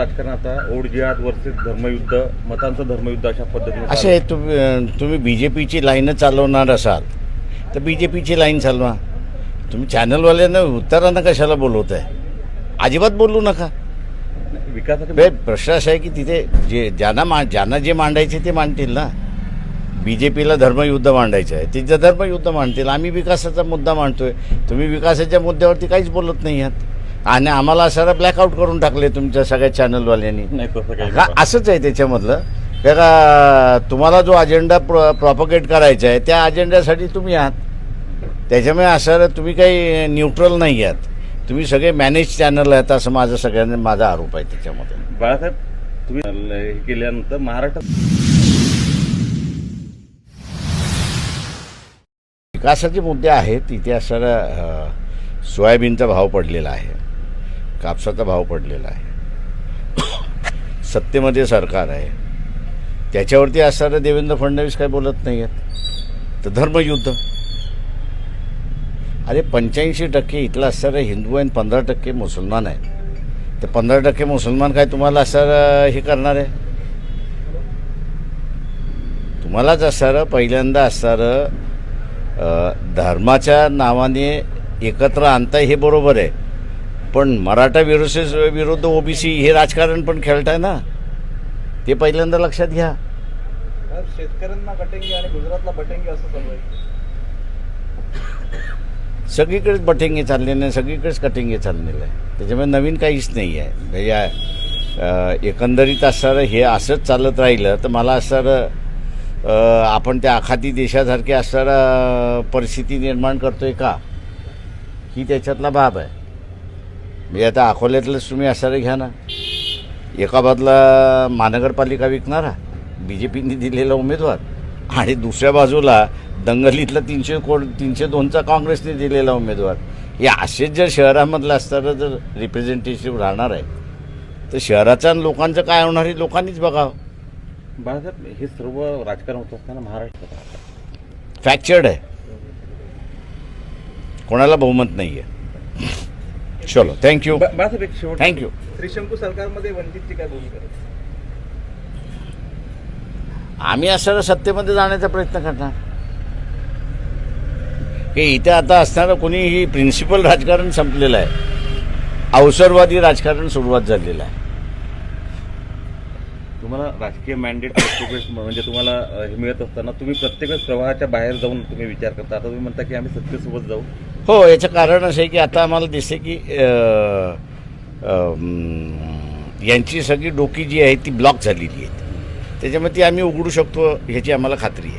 राजकारण आता ओढ जिहाद वर्सेस धर्मयुद्ध मतांचं धर्मयुद्ध अशा पद्धतीने असे तुम्ही तुम्ही बी जे पीची लाईनं चालवणार असाल तर बी जे पीची लाईन चालवा. तुम्ही चॅनलवाल्यांना उत्तरांना कशाला बोलवत आहे अजिबात बोलू नका. विकासाचे बे प्रश्न असा आहे की तिथे जे ज्यांना मा ज्यांना जे मांडायचे ते मांडतील ना? बी जे पीला धर्मयुद्ध मांडायचं आहे. तिथं धर्मयुद्ध मांडतील. आम्ही विकासाचा मुद्दा मांडतोय. तुम्ही विकासाच्या मुद्द्यावरती काहीच बोलत नाही आहात. आणि आम्हाला सारा ब्लॅकआउट करून टाकले तुमच्या सगळ्या चॅनलवाल्यांनी नाही तसं काही. असंच आहे त्याच्यामधलं. का तुम्हाला जो अजेंडा प्र प्रॉपगेट करायचा आहे त्या अजेंड्यासाठी तुम्ही आहात. त्याच्यामुळे असं तुम्ही काही न्यूट्रल नाही आहात. तुम्ही सगळे मॅनेज चॅनल आहेत असं माझं सगळ्यांना माझा आरोप आहे त्याच्यामध्ये. बाळासाहेब तुम्ही हे केल्यानंतर महाराष्ट्रात विकासाचे मुद्दे आहेत इथे असणारा अ, सोयाबीनचा भाव पडलेला आहे. कापसाचा भाव पडलेला आहे. सत्तेमध्ये सरकार आहे. त्याच्यावरती असणारं देवेंद्र फडणवीस काय बोलत नाही आहेत तर धर्मयुद्ध. अरे पंच्याऐंशी टक्के इथलं असणारे हिंदू आणि पंधरा टक्के मुसलमान आहेत. तर पंधरा टक्के मुसलमान काय तुम्हाला असं हे करणार आहे? तुम्हालाच असणारं पहिल्यांदा असणारं धर्माच्या नावाने एकत्र आणता हे बरोबर आहे. पण मराठा विरोध विरुद्ध ओबीसी हे राजकारण पण खेळताय ना. ते पहिल्यांदा लक्षात घ्या. शेतकऱ्यांना कटेंगे आणि गुजरातला बटेंगे असं चालू आहे. सगळीकडेच बटेंगे चाललेले आहे सगळीकडेच कटिंगे चाललेलं आहे. त्याच्यामुळे नवीन काहीच नाही आहे. म्हणजे एकंदरीत असणारं हे असंच चालत राहिलं तर मला असणारं आपण त्या आखाती देशासारखी असणारं परिस्थिती निर्माण करतोय का? ही त्याच्यातला भाग आहे. म्हणजे आता अकोल्यातलंच तुम्ही असणारं घ्या ना. एका बाजूला महानगरपालिका विकणारा बी जे पीने दिलेला उमेदवार आणि दुसऱ्या बाजूला दंगलीतला तीनशे कोट तीनशे दोनचा काँग्रेसने दिलेला उमेदवार. हे असेच जर शहरामधलं असताना जर रिप्रेझेंटेटिव्ह राहणार आहे तर शहराच्या आणि लोकांचं काय होणार हे लोकांनीच बघावं. बाळासाहेब हे सर्व राजकारण होत असताना महाराष्ट्रात फ्रॅक्चर्ड आहे. कोणाला बहुमत नाही आहे चलो थँक्यू थँक्यू त्रिशंकू सरकारमध्ये वंचितची काय भूमिका? आम्ही असणारं सत्तेमध्ये जाण्याचा प्रयत्न करणार. की इथे आता असणारं कोणी ही प्रिन्सिपल राजकारण संपलेलं आहे. अवसरवादी राजकारण सुरुवात झालेलं आहे. तुम्हाला राजकीय मॅन्डेट प्रत्येक वेळेस म्हणजे तुम्हाला हे मिळत असताना तुम्ही प्रत्येक वेळेस प्रवाहाच्या बाहेर जाऊन तुम्ही विचार करता. आता तुम्ही म्हणता की आम्ही सत्तेसोबत जाऊ. हो याचं कारण असं आहे की आता आम्हाला दिसते की यांची सगळी डोकी जी आहे ती ब्लॉक झालेली आहे त्याच्यामुळे ती आम्ही उघडू शकतो ह्याची आम्हाला खात्री आहे.